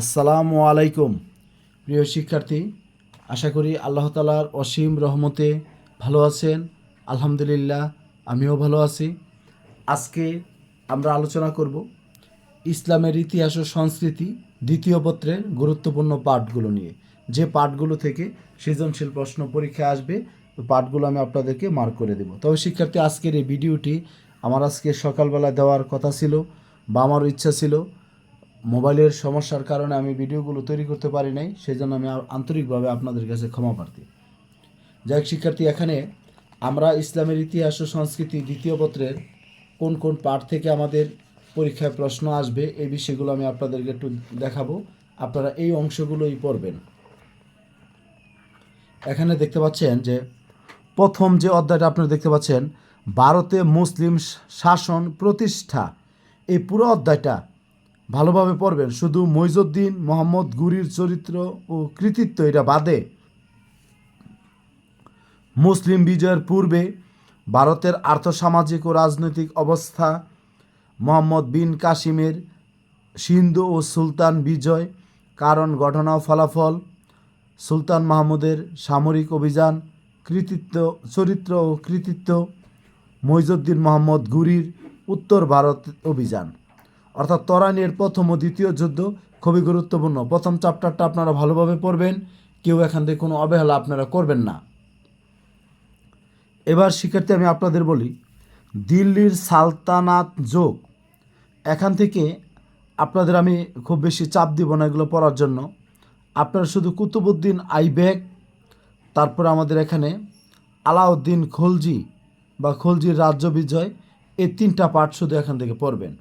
আসসালামু আলাইকুম। প্রিয় শিক্ষার্থী, আশা করি আল্লাহ তালার অসীম রহমতে ভালো আছেন। আলহামদুলিল্লাহ, আমিও ভালো আছি। আজকে আমরা আলোচনা করব ইসলামের ইতিহাস ও সংস্কৃতি দ্বিতীয় পত্রের গুরুত্বপূর্ণ পাঠগুলো নিয়ে। যে পাঠগুলো থেকে সৃজনশীল প্রশ্ন পরীক্ষা আসবে পাঠগুলো আমি আপনাদেরকে মার্ক করে দেব। তবে শিক্ষার্থী, আজকের এই ভিডিওটি আমার আজকে সকালবেলা দেওয়ার কথা ছিল বা আমারও ইচ্ছা ছিল। মোবাইলের সমস্যার কারণে আমি ভিডিওগুলো তৈরি করতে পারি নাই সেই জন্য আমি আন্তরিকভাবে আপনাদের কাছে ক্ষমা প্রার্থী। যাই হোক, শিক্ষার্থী, এখানে আমরা ইসলামের ইতিহাস ও সংস্কৃতি দ্বিতীয় পত্রের কোন কোন পাঠ থেকে আমাদের পরীক্ষায় প্রশ্ন আসবে, এই বিষয়গুলো আমি আপনাদেরকে একটু দেখাবো। আপনারা এই অংশগুলোই পড়বেন। এখানে দেখতে পাচ্ছেন যে, প্রথম যে অধ্যায়টা আপনারা দেখতে পাচ্ছেন, ভারতে মুসলিম শাসন প্রতিষ্ঠা। এই পুরো অধ্যায়টা ভালোভাবে পড়বেন। শুধু মইজুদ্দিন, মোহাম্মদ গুরির চরিত্র ও কৃতিত্ব এটা বাদে। মুসলিম বিজয়ের পূর্বে ভারতের আর্থসামাজিক ও রাজনৈতিক অবস্থা, মোহাম্মদ বিন কাসিমের সিন্ধু ও সুলতান বিজয়, কারণ ঘটনা ফলাফল, সুলতান মাহমুদের সামরিক অভিযান, কৃতিত্ব, চরিত্র ও কৃতিত্ব, মইজুদ্দিন মোহাম্মদ গুরির উত্তর ভারত অভিযান। অর্থাৎ তরাইনের প্রথম ও দ্বিতীয় যুদ্ধ খুবই গুরুত্বপূর্ণ। প্রথম চ্যাপ্টারটা আপনারা ভালোভাবে পড়বেন, কেউ এখান থেকে কোনো অবহেলা আপনারা করবেন না। এবার শিক্ষার্থী, আমি আপনাদের বলি, দিল্লির সালতানাত যোগ। এখান থেকে আপনাদের আমি খুব বেশি চাপ দিব না এগুলো পড়ার জন্য। আপনারা শুধু কুতুবুদ্দিন আইবেক তারপর আমাদের এখানে আলাউদ্দিন খলজি বা খলজির রাজ্য বিজয়, এই তিনটা পাঠ শুধু এখান থেকে পড়বেন।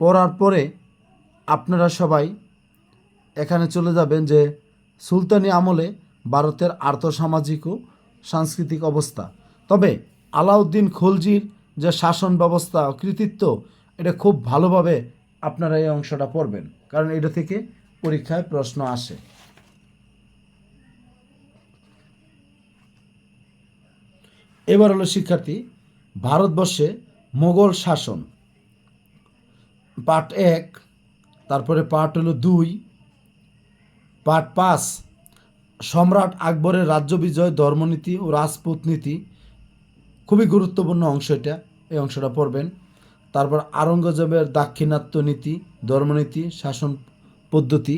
পড়ার পরে আপনারা সবাই এখানে চলে যাবেন যে সুলতানি আমলে ভারতের আর্থসামাজিক ও সাংস্কৃতিক অবস্থা। তবে আলাউদ্দিন খলজির যে শাসন ব্যবস্থা কৃতিত্ব, এটা খুব ভালোভাবে আপনারা এই অংশটা পড়বেন, কারণ এটা থেকে পরীক্ষায় প্রশ্ন আসে। এবার হলো শিক্ষার্থী, ভারতবর্ষে মোগল শাসন। পার্ট এক, তারপরে পার্ট হলো দুই, পার্ট পাঁচ, সম্রাট আকবরের রাজ্য বিজয়, ধর্মনীতি ও রাজপুত নীতি খুবই গুরুত্বপূর্ণ অংশ এটা, এই অংশটা পড়বেন। তারপর আরঙ্গজেবের দাক্ষিণাত্য নীতি, ধর্মনীতি, শাসন পদ্ধতি।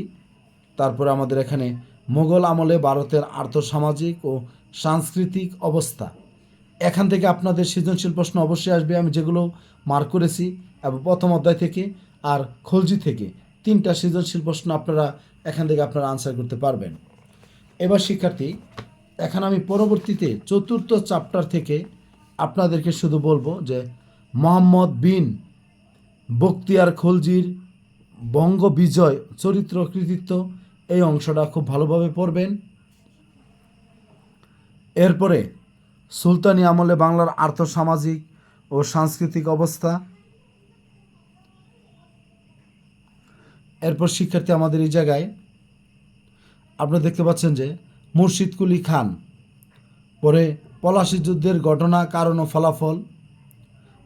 তারপরে আমাদের এখানে মোগল আমলে ভারতের আর্থসামাজিক ও সাংস্কৃতিক অবস্থা। এখান থেকে আপনাদের সৃজনশীল প্রশ্ন অবশ্যই আসবে। আমি যেগুলো মার্ক করেছি এবং প্রথম অধ্যায় থেকে আর খলজি থেকে তিনটা সৃজনশীল প্রশ্ন আপনারা এখান থেকে আপনারা আনসার করতে পারবেন। এবার শিক্ষার্থী, এখন আমি পরবর্তীতে চতুর্থ চ্যাপ্টার থেকে আপনাদেরকে শুধু বলব যে মোহাম্মদ বিন বক্তিয়ার খলজির বঙ্গ বিজয় চরিত্র কৃতিত্ব এই অংশটা খুব ভালোভাবে পড়বেন। এরপরে সুলতানি আমলে বাংলার আর্থসামাজিক ও সাংস্কৃতিক অবস্থা। এরপর শিক্ষার্থী আমাদের এই জায়গায়। আপনারা দেখতে পাচ্ছেন যে মুর্শিদ কুলি খান, পরে পলাশী যুদ্ধের ঘটনা, কারণ ও ফলাফল,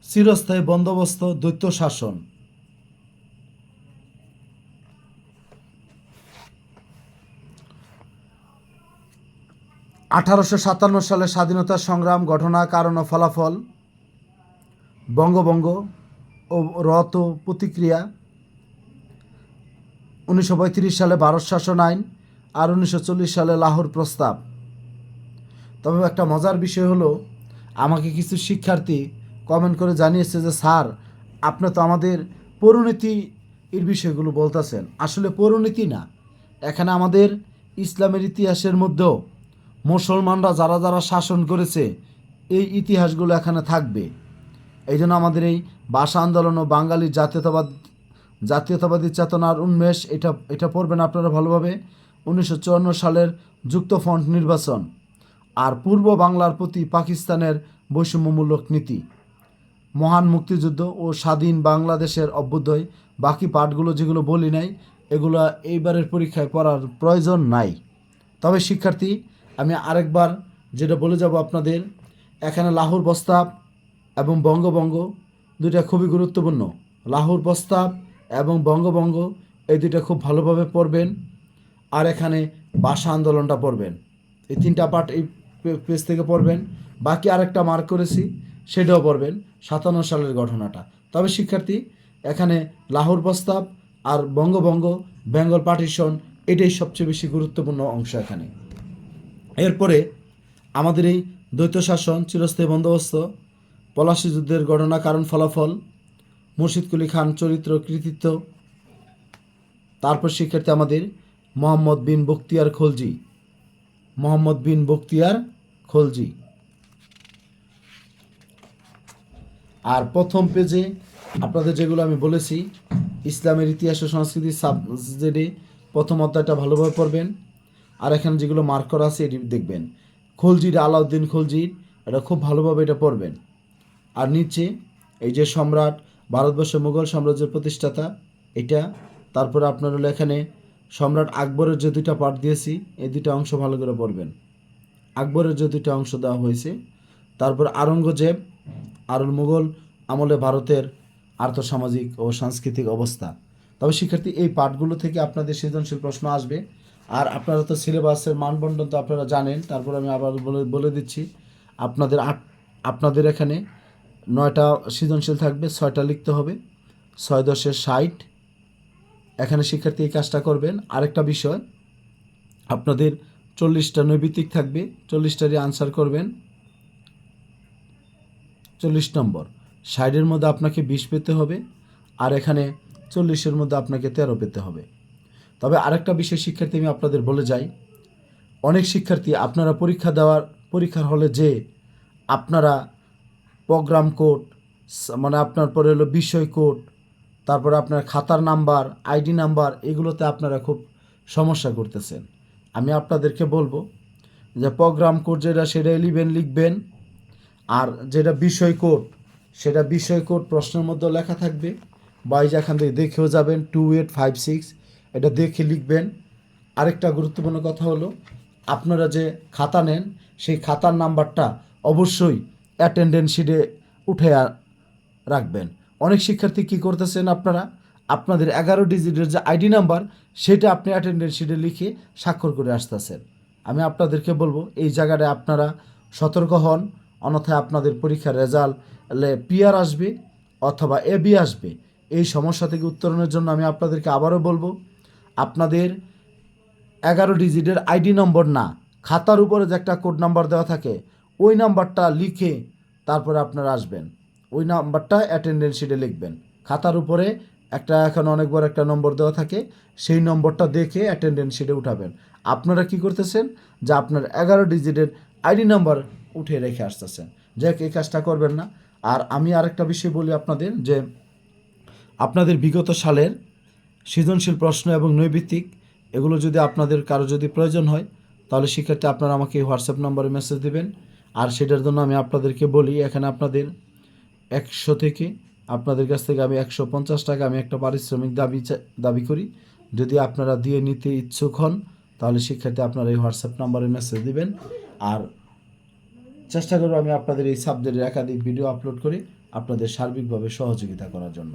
চিরস্থায়ী বন্দোবস্ত দৈত্য শাসন। আঠারোশো সাতান্ন সালে স্বাধীনতা সংগ্রাম ঘটনা, কারণ ও ফলাফল বঙ্গবঙ্গ ও রত প্রতিক্রিয়া। উনিশশো পঁয়ত্রিশ সালে ভারত শাসন আইন আর উনিশশো চল্লিশ সালে লাহোর প্রস্তাব। তবে একটা মজার বিষয় হলো, আমাকে কিছু শিক্ষার্থী কমেন্ট করে জানিয়েছে যে, স্যার, আপনি তো আমাদের পরিণতি এর বিষয়গুলো বলতেছেন। আসলে পরিণতি না, এখানে আমাদের ইসলামের ইতিহাসের মধ্যেও মুসলমানরা যারা যারা শাসন করেছে, এই ইতিহাসগুলো এখানে থাকবে। এই জন্য আমাদের এই ভাষা আন্দোলন ও বাঙালি জাতীয়তাবাদ, জাতীয়তাবাদী চেতনার উন্মেষ, এটা এটা পড়বেন আপনারা ভালোভাবে। উনিশশো চুয়ান্ন সালের যুক্তফ্রন্ট নির্বাচন আর পূর্ব বাংলার প্রতি পাকিস্তানের বৈষম্যমূলক নীতি। মহান মুক্তিযুদ্ধ ও স্বাধীন বাংলাদেশের অভ্যুদয়, বাকি পাঠগুলো যেগুলো বলি নাই, এগুলো এইবারের পরীক্ষায় পড়ার প্রয়োজন নাই। তবে শিক্ষার্থী আমি আরেকবার যেটা বলে যাব আপনাদের, এখানে লাহোর প্রস্তাব এবং বঙ্গবঙ্গ দুইটা খুবই গুরুত্বপূর্ণ। লাহোর প্রস্তাব এবং বঙ্গবঙ্গ এই দুইটা খুব ভালোভাবে পড়বেন আর এখানে ভাষা আন্দোলনটা পড়বেন। এই তিনটা পার্ট এই পেজ থেকে পড়বেন। বাকি আরেকটা মার্ক করেছি, সেটাও পড়বেন, সাতান্ন সালের ঘটনাটা। তবে শিক্ষার্থী, এখানে লাহোর প্রস্তাব আর বঙ্গবঙ্গ বেঙ্গল পার্টিশন এটাই সবচেয়ে বেশি গুরুত্বপূর্ণ অংশ এখানে। এরপরে আমাদের এই দ্বৈত শাসন, চিরস্থায়ী বন্দোবস্ত, পলাশী যুদ্ধের ঘটনা, কারণ, ফলাফল মুর্শিদ কুলি খান চরিত্র, কৃতিত্ব, তারপর শিক্ষার্থী আমাদের মোহাম্মদ বিন বখতিয়ার খলজি। মোহাম্মদ বিন বখতিয়ার খলজি। আর প্রথম পেজে আপনাদের যেগুলো আমি বলেছি, ইসলামের ইতিহাস ও সংস্কৃতি সাবজেক্টে প্রথম অধ্যায়টা ভালোভাবে পড়বেন। আর এখানে যেগুলো মার্ক করা আছে, এটি দেখবেন। খলজির আলাউদ্দিন খলজির এটা খুব ভালোভাবে এটা পড়বেন। আর নিচে, এই যে সম্রাট ভারতবর্ষের মুঘল সাম্রাজ্যের প্রতিষ্ঠাতা, এটা। তারপরে আপনার হলো এখানে, সম্রাট আকবরের যে দুইটা পার্ট দিয়েছি, এই দুইটা অংশ ভালো করে পড়বেন। আকবরের যে দুইটা অংশ দেওয়া হয়েছে। তারপর আরঙ্গজেব আর মুঘল আমলে ভারতের আর্থসামাজিক ও সাংস্কৃতিক অবস্থা। তবে শিক্ষার্থী, এই পাঠগুলো থেকে আপনাদের সৃজনশীল প্রশ্ন আসবে। আর আপনারা তো সিলেবাসের মানবন্টন তো আপনারা জানেন, তারপর আমি আবার বলে বলে দিচ্ছি। আপনাদের আট, আপনাদের এখানে নয়টা সৃজনশীল থাকবে, ছয়টা লিখতে হবে, ছয় দশের ষাট। এখানে শিক্ষার্থী এই কাজটা করবেন। আরেকটা বিষয়, আপনাদের চল্লিশটা নৈবিত্তিক থাকবে, চল্লিশটারই আনসার করবেন। চল্লিশ নম্বর, ষাটের মধ্যে আপনাকে বিশ পেতে হবে, আর এখানে চল্লিশের মধ্যে আপনাকে তেরো পেতে হবে। তবে আরেকটা বিষয় শিক্ষার্থী আমি আপনাদের বলে যাই। অনেক শিক্ষার্থী আপনারা পরীক্ষা দেওয়ার, পরীক্ষার হলে যে আপনারা প্রোগ্রাম কোড মানে আপনার পরে হলো বিষয় কোড তারপরে আপনার খাতার নাম্বার আইডি নাম্বার এগুলোতে আপনারা খুব সমস্যা করতেছেন। আমি আপনাদেরকে বলব যে প্রোগ্রাম কোড যেটা সেটা ইলেভেন লিখবেন, আর যেটা বিষয় কোড সেটা বিষয় কোড প্রশ্নের মধ্যে লেখা থাকবে, বা এই যে এখান থেকে দেখেও যাবেন টু এইট ফাইভ সিক্স এটা দেখে লিখবেন। আরেকটা গুরুত্বপূর্ণ কথা হলো, আপনারা যে খাতা নেন, সেই খাতার নাম্বারটা অবশ্যই অ্যাটেন্ডেন্স শিটে উঠে রাখবেন। অনেক শিক্ষার্থী কী করতেছেন আপনারা? আপনাদের এগারো ডিজিটের যে আইডি নাম্বার সেটা আপনি অ্যাটেন্ডেন্স শিটে লিখে স্বাক্ষর করে আসতেছেন। আমি আপনাদেরকে বলব, এই জায়গাটায় আপনারা সতর্ক হন, অন্যথায় আপনাদের পরীক্ষার রেজাল্ট পিআর আসবে অথবা এ বি আসবে। এই সমস্যা থেকে উত্তরণের জন্য আমি আপনাদেরকে আবারও বলব আপনাদের এগারো ডিজিটের আইডি নম্বর না, খাতার উপরে যে একটা কোড নাম্বার দেওয়া থাকে, ওই নাম্বারটা লিখে তারপরে আপনারা আসবেন। ওই নাম্বারটা অ্যাটেন্ডেন্স শিটে লিখবেন। খাতার উপরে একটা এখন অনেক বড় একটা নম্বর দেওয়া থাকে, সেই নম্বরটা দেখে অ্যাটেন্ডেন্স শিটে উঠাবেন। আপনারা কি করতেছেন? যে আপনার এগারো ডিজিটের আইডি নাম্বার উঠে রেখে আসতেছেন। যাক এই কাজটা করবেন না। আর আমি আরেকটা বিষয় বলি আপনাদের, যে আপনাদের বিগত সালের সৃজনশীল প্রশ্ন এবং নৈবিত্তিক, এগুলো যদি আপনাদের কারও যদি প্রয়োজন হয়, তাহলে সেক্ষেত্রে আপনারা আমাকে হোয়াটসঅ্যাপ নম্বরে মেসেজ দেবেন। আর সেটার জন্য আমি আপনাদেরকে বলি, এখানে আপনাদের একশো থেকে আপনাদের কাছ থেকে আমি একশো পঞ্চাশ টাকা আমি একটা পারিশ্রমিক দাবি দাবি করি। যদি আপনারা দিয়ে নিতে ইচ্ছুক হন, তাহলে সেক্ষেত্রে আপনারা এই হোয়াটসঅ্যাপ নম্বরে মেসেজ দিবেন। আর চেষ্টা করব আমি আপনাদের এই সাবজেক্টের একাধিক ভিডিও আপলোড করে আপনাদের সার্বিকভাবে সহযোগিতা করার জন্য।